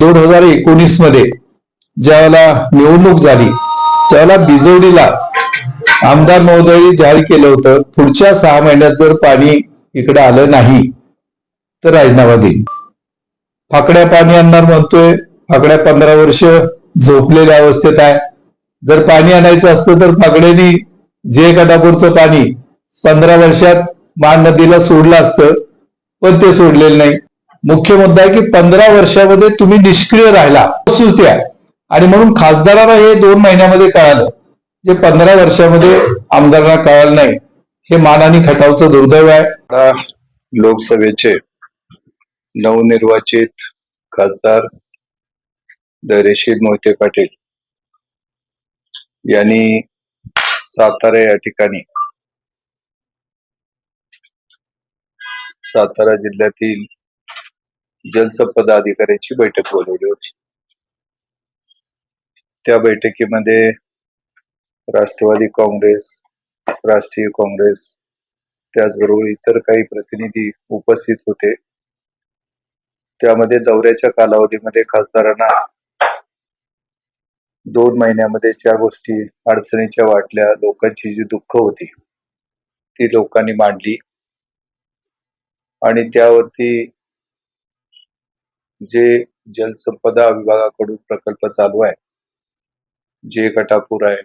दोन हजार एकोणीसमध्ये ज्यावेळेला निवडणूक झाली त्यावेळेला बिजवडीला आमदार महोदय जाहीर केलं होतं पुढच्या सहा महिन्यात जर पाणी इकडे आलं नाही तर राजीनामा देईल फाकड्या पाणी आणणार म्हणतोय फाकड्या पंधरा वर्ष झोपलेल्या अवस्थेत आहे. जर पाणी आणायचं असतं तर फाकड्यानी जे कटापूरचं पाणी पंधरा वर्षात मान नदीला सोडलं असतं पण ते सोडलेलं नाही. मुख्य मुद्दा आहे की पंधरा वर्षामध्ये तुम्ही निष्क्रिय राहिला. वस्तुस्थिती आहे. आणि म्हणून खासदारांना हे दोन महिन्यामध्ये कळालं. जे पंधरा वर्षामध्ये आमदारांना कळालं नाही. हे मान आणि खटावचं दुर्दैव आहे. लोकसभेचे नवनिर्वाचित खासदार धैर्यशील मोहिते पाटील यांनी सातारा या ठिकाणी सातारा जिल्ह्यातील जलसंपदा अधिकाऱ्यांची बैठक बोलवली होती. त्या बैठकीमध्ये राष्ट्रवादी काँग्रेस राष्ट्रीय काँग्रेस त्याचबरोबर इतर काही प्रतिनिधी उपस्थित होते. त्यामध्ये दौऱ्याच्या कालावधीमध्ये खासदारांना दोन महिन्यामध्ये ज्या गोष्टी अडचणीच्या वाटल्या लोकांची जी दुःख होती ती लोकांनी मांडली. आणि त्यावरती जे जलसंपदा विभागाकडून प्रकल्प चालू आहे जे गटापूर आहे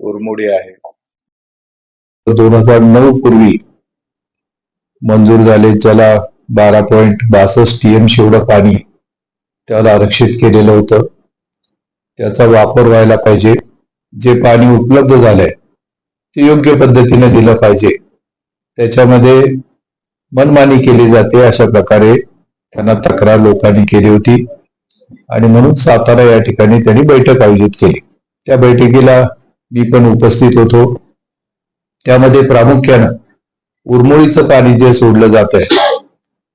उरमुडी आहे. दोन हजार नऊ पूर्वी मंजूर झाले ज्याला बारा पॉईंट बासष्ट टीएमसी एवढं पाणी त्याला आरक्षित केलेलं होतं. त्याचा वापर व्हायला पाहिजे. जे पाणी उपलब्ध झालंय ते योग्य पद्धतीने दिलं पाहिजे. त्याच्यामध्ये मनमानी केली जाते अशा प्रकारे त्यांना तक्रार लोकांनी केली होती. आणि म्हणून सातारा या ठिकाणी त्यांनी बैठक आयोजित केली. त्या बैठकीला मी पण उपस्थित होतो. त्यामध्ये प्रामुख्यानं उरमोळीचं पाणी जे सोडलं जात आहे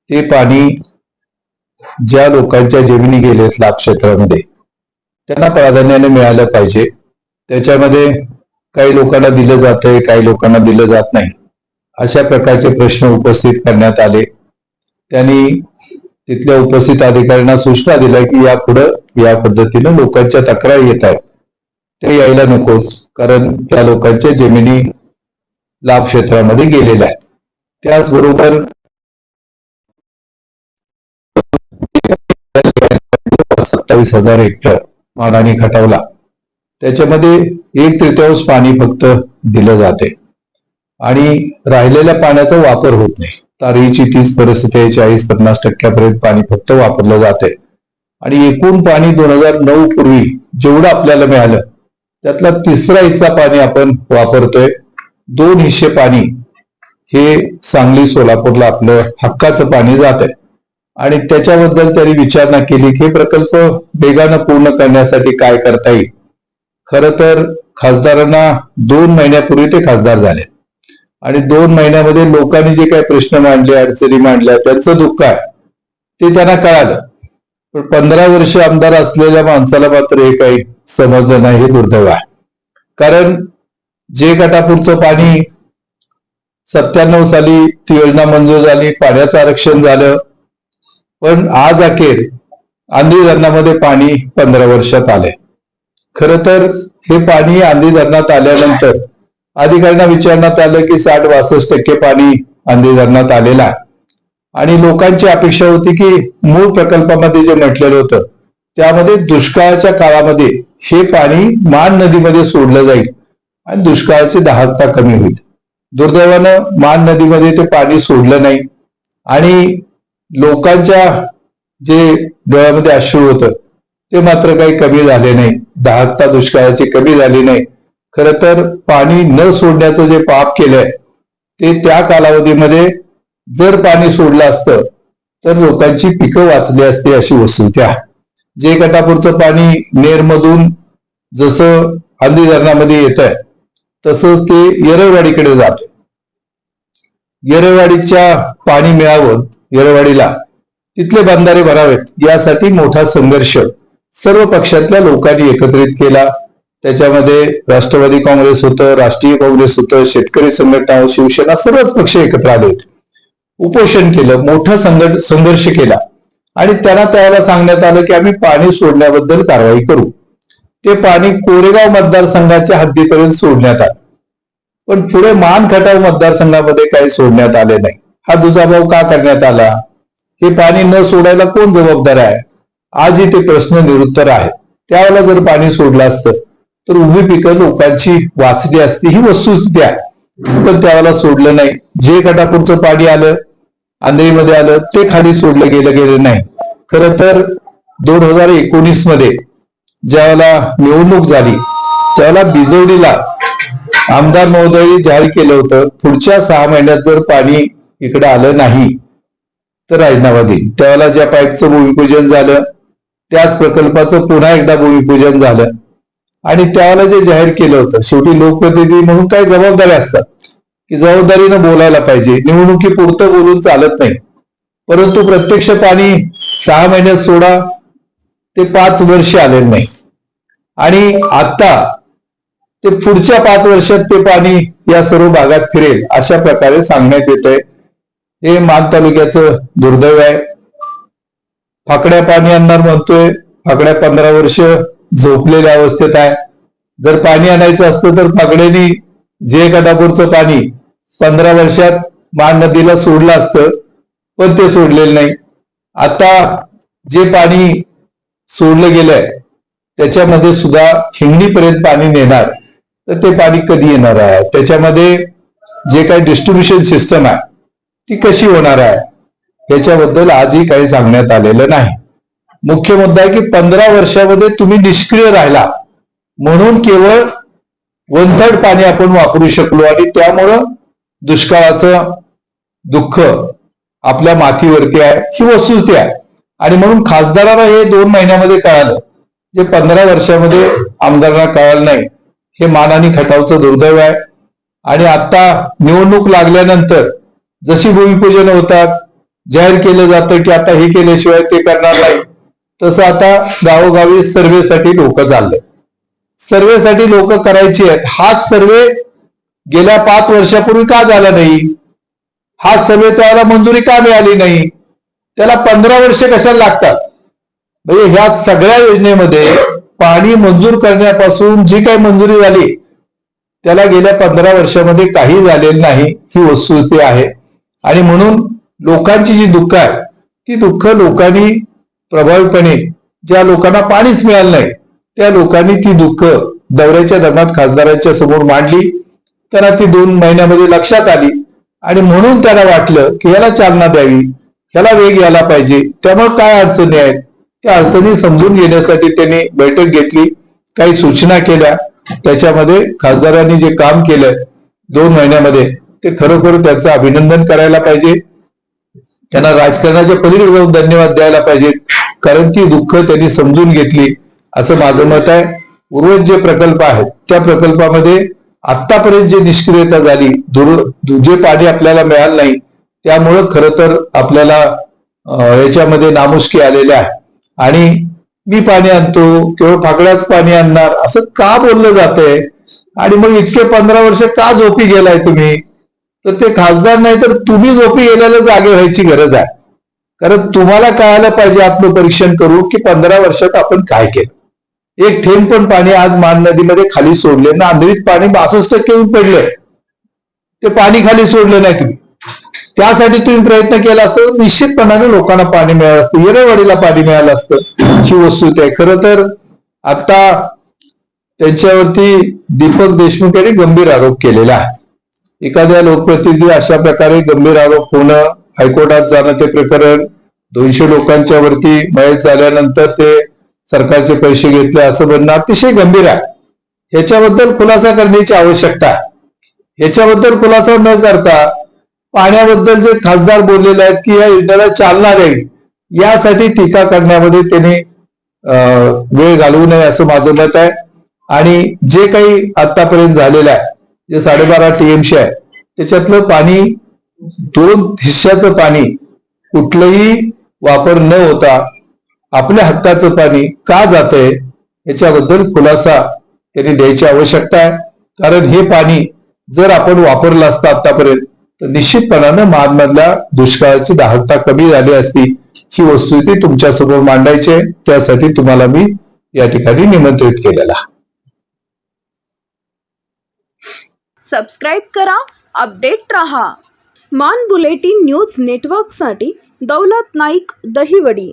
ते पाणी ज्या लोकांच्या जमिनी गेलेत लाभ क्षेत्रामध्ये त्यांना प्राधान्याने मिळालं पाहिजे. त्याच्यामध्ये काही लोकांना दिलं जात आहे काही लोकांना दिलं जात नाही. अशा प्रकारचे प्रश्न उपस्थित करण्यात आले. त्यांनी तिथल्या उपस्थित अधिकाऱ्यांना सूचना दिल्या की यापुढं या पद्धतीनं लोकांच्या तक्रारी येत आहेत. ते यायला नको कारण त्या लोकांच्या जमिनी लाभ क्षेत्रामध्ये गेलेल्या आहेत. त्याचबरोबर सत्तावीस हजार हेक्टर माडाने खटवला. त्याच्यामध्ये एक तृतीयांश पाणी फक्त दिलं जाते. आणि राहिलेल्या पाण्याचा वापर होत नाही. तारीची तीस परिस्थिती आहे चाळीस पन्नास टक्क्यापर्यंत पाणी फक्त वापरलं जाते. आणि एकूण पाणी दोन हजार नऊ पूर्वी जेवढं आपल्याला मिळालं त्यातला तिसरा हिस्सा पाणी आपण वापरतोय. दोन हिस्से पाणी हे सांगली सोलापूरला आपलं हक्काचं पाणी जात आहे आणि त्याच्याबद्दल त्यांनी विचारणा केली की हे प्रकल्प वेगानं पूर्ण करण्यासाठी काय करता येईल. खर तर खासदारांना दोन महिन्यापूर्वी ते खासदार झाले. आणि दोन महिन्यामध्ये लोकांनी जे काही प्रश्न मांडले अडचणी मांडल्या त्यांचं दुःख आहे. ते त्यांना कळालं. पण पंधरा वर्ष आमदार असलेल्या माणसाला मात्र हे काही समजलं नाही हे दुर्दैव आहे. कारण जे गटापूरचं पाणी सत्त्याण्णव साली ती योजना मंजूर झाली पाण्याचं आरक्षण झालं पण आज अखेर आंधी धरणामध्ये पाणी पंधरा वर्षात आलंय. खर तर हे पाणी आंधी धरणात आल्यानंतर अधिकाऱ्यांना विचारण्यात आलं की साठ बासष्ट टक्के पाणी आंधी धरणात आलेलं आहे. आणि लोकांची अपेक्षा होती की मूळ प्रकल्पामध्ये जे म्हटलेलं होतं त्यामध्ये दुष्काळाच्या काळामध्ये हे पाणी मान नदीमध्ये सोडलं जाईल आणि दुष्काळाची दाहकता कमी होईल. दुर्दैवानं मान नदीमध्ये ते पाणी सोडलं नाही. आणि लोकांच्या जे डोळ्यामध्ये अश्रू होतं ते मात्र काही कमी झाले नाही. दाहकता दुष्काळाची कमी झाली नाही. खर तर पाणी न सोडण्याचं जे पाप केलंय ते त्या कालावधीमध्ये जर पाणी सोडलं असतं तर लोकांची पिकं वाचली असती अशी वस्तुस्थिती आहे जे गटापूरचं पाणी नेरमधून जसं हल्दी धरणामध्ये येत आहे तसंच ते येरळवाडीकडे जात. येरळवाडीच्या पाणी मिळावं येरळवाडीला तिथले बंधारे भरावेत यासाठी मोठा संघर्ष सर्व पक्षातल्या लोकांनी एकत्रित केला. त्याच्यामध्ये राष्ट्रवादी काँग्रेस होतं राष्ट्रीय काँग्रेस होतं शेतकरी संघटना शिवसेना सर्वच पक्ष एकत्र आले होते. उपोषण केलं मोठा संघ- संघर्ष केला. आणि त्यांना त्याला सांगण्यात आलं की आम्ही पाणी सोडण्याबद्दल कारवाई करू. ते पाणी कोरेगाव मतदारसंघाच्या हद्दीपर्यंत सोडण्यात आलं. पण पुढे मान खटाव मतदारसंघामध्ये काही सोडण्यात आले नाही. हा दुजाभाव का करण्यात आला? हे पाणी न सोडायला कोण जबाबदार आहे? आजही ते प्रश्न निरुत्तर आहे. त्यावेळेला जर पाणी सोडलं असतं तर उभी पिकं लोकांची वाचली असती ही वस्तूच द्या. पण त्यावेळेला सोडलं नाही. जे गटापूरचं पाणी आलं आंधळीमध्ये आलं ते खाली सोडलं गेलं गेलं नाही. खरं तर दोन हजार एकोणीसमध्ये ज्यावेळेला निवडणूक झाली त्यावेळेला बिजवडीला आमदार महोदयांनी जाहीर केलं होतं पुढच्या सहा महिन्यात जर पाणी इकडे आलं नाही तर राजीनामा देईल. त्यावेळेला ज्या पाईपचं भूमिपूजन झालं त्याच प्रकल्पाचं पुन्हा एकदा भूमिपूजन झालं. आणि त्यावेळेला जे जाहीर केलं होतं शेवटी लोकप्रतिनिधी म्हणून काही जबाबदाऱ्या असतात? की जबाबदारीनं बोलायला पाहिजे. निवडणुकीपुरतं बोलून चालत नाही. परंतु प्रत्यक्ष पाणी सहा महिन्यात सोडा ते पाच वर्ष आलेलं नाही. आणि आता ते पुढच्या पाच वर्षात ते पाणी या सर्व भागात फिरेल अशा प्रकारे सांगण्यात येत आहे हे मान तालुक्याचं दुर्दैव आहे. फाकड्या पाणी आणणार म्हणतोय. फाकड्या पंधरा वर्ष झोपलेल्या अवस्थेत आहे. जर पाणी आणायचं असतं तर फाकड्यानी जे गटापूरचं पाणी पंधरा वर्षात मान नदीला सोडलं असतं पण ते सोडलेलं नाही. आता जे पाणी सोडलं गेलंय त्याच्यामध्ये सुद्धा हिंगणीपर्यंत पाणी नेणार तर ते पाणी कधी येणार आहे? त्याच्यामध्ये जे काही डिस्ट्रीब्युशन सिस्टम आहे ती कशी होणार आहे? याच्याबद्दल आजही काही सांगण्यात आलेलं नाही. मुख्य मुद्दा आहे की पंधरा वर्षामध्ये तुम्ही निष्क्रिय राहिला. म्हणून केवळ वन थर्ड पाणी आपण वापरू शकलो आणि त्यामुळं दुष्काळाचं दुःख आपल्या मातीवरती आहे ही वस्तुस्थिती आहे. आणि म्हणून खासदाराला हे दोन महिन्यामध्ये कळालं. जे पंधरा वर्षामध्ये आमदारांना कळालं नाही. हे मानाने खटावचं दुर्दैव आहे. आणि आता निवडणूक लागल्यानंतर जशी भूमिपूजन होतात जाहीर केलं जातं की आता हे केल्याशिवाय ते करणार नाही. तसं आता गावोगावी सर्वेसाठी लोक चालले. सर्वेसाठी लोक करायची आहेत. हाच सर्वे गेल्या पाच वर्षापूर्वी का झाला नाही? हा सर्वे त्याला मंजुरी का मिळाली नाही? त्याला पंधरा वर्ष कशाला लागतात? म्हणजे ह्या सगळ्या योजनेमध्ये पाणी मंजूर करण्यापासून जी काही मंजुरी झाली त्याला गेल्या पंधरा वर्षामध्ये काही झालेलं नाही. ही वस्तुस्थिती आहे. आणि म्हणून लोकांची जी दुःख आहे ती दुःख लोकांनी प्रभावीपणे ज्या लोकांना पाणीच मिळालं नाही त्या लोकांनी ती दुःख दौऱ्याच्या दरम्यान खासदारांच्या समोर मांडली. त्यांना ती दोन महिन्यामध्ये लक्षात आली आणि म्हणून त्याला वाटलं की ह्याला चालना द्यावी ह्याला वेग यायला पाहिजे. त्यामुळे काय अडचणी आहेत? त्या अडचणी समजून घेण्यासाठी त्यांनी बैठक घेतली काही सूचना केल्या. त्याच्यामध्ये खासदारांनी जे काम केलं दोन महिन्यामध्ये ते खरोखर त्यांचं अभिनंदन करायला पाहिजे. त्यांना राजकारणाच्या पलीकडे जाऊन धन्यवाद द्यायला पाहिजे कारण ती दुःख त्यांनी समजून घेतली असं माझं मत आहे. उर्वरित जे प्रकल्प आहेत त्या प्रकल्पामध्ये आतापर्यंत जी निष्क्रियता झाली दुर जे पाणी आपल्याला मिळालं नाही त्यामुळं खरं तर आपल्याला याच्यामध्ये नामुष्की आलेल्या आहे. आणि मी पाणी आणतो केवळ फाकड्याच पाणी आणणार असं का बोललं जातंय? आणि मग इतके पंधरा वर्ष का झोपी गेलाय तुम्ही? तर ते खासदार नाही तर तुम्ही झोपी गेल्याला जागे व्हायची गरज आहे. कारण तुम्हाला कळायला पाहिजे आत्मपरीक्षण करू की पंधरा वर्षात आपण काय केलं. एक थेंब पण पाणी आज मान नदीमध्ये खाली सोडले ना आंधळीत पाणी बासष्ट टक्के येऊन पडले. ते पाणी खाली सोडलं नाही तुम्ही. त्यासाठी तुम्ही प्रयत्न केला असता निश्चितपणाने लोकांना पाणी मिळालं असतं येरेवाडीला पाणी मिळालं असतं. ही वस्तू आहे. खरं तर आता त्यांच्यावरती दीपक देशमुख यांनी गंभीर आरोप केलेला आहे एखाद्या लोकप्रतिनिधी अशा प्रकारे गंभीर आरोप होणं हायकोर्टात जाणं ते प्रकरण दोनशे लोकांच्या वरती मयत झाल्यानंतर ते सरकारचे पैसे घेतले असं म्हणणं अतिशय गंभीर आहे. ह्याच्याबद्दल खुलासा करण्याची आवश्यकता आहे. ह्याच्याबद्दल खुलासा न करता पाण्याबद्दल जे खासदार बोललेले आहेत की या योजनेला चालना द्यावी यासाठी टीका करण्यामध्ये त्यांनी वेळ घालवू नये असं माझं मत आहे. आणि जे काही आतापर्यंत झालेलं आहे जे साडेबारा टीएमसी आहे त्याच्यातलं पाणी दोन हिस्साचं पाणी कुठलंही वापर न होता आपल्या हक्काचं पाणी का जातंय याच्याबद्दल खुलासा त्यांनी द्यायची आवश्यकता आहे. कारण हे पाणी जर आपण वापरलं असतं आतापर्यंत तर निश्चितपणानं महादमधल्या दुष्काळाची दाहकता कमी झाली असती. ही वस्तुस्थिती तुमच्यासमोर मांडायची आहे. त्यासाठी तुम्हाला मी या ठिकाणी निमंत्रित केलेला सबस्क्राईब करा अपडेट रहा. मान बुलेटिन न्यूज नेटवर्कसाठी दौलत नाईक दहिवडी.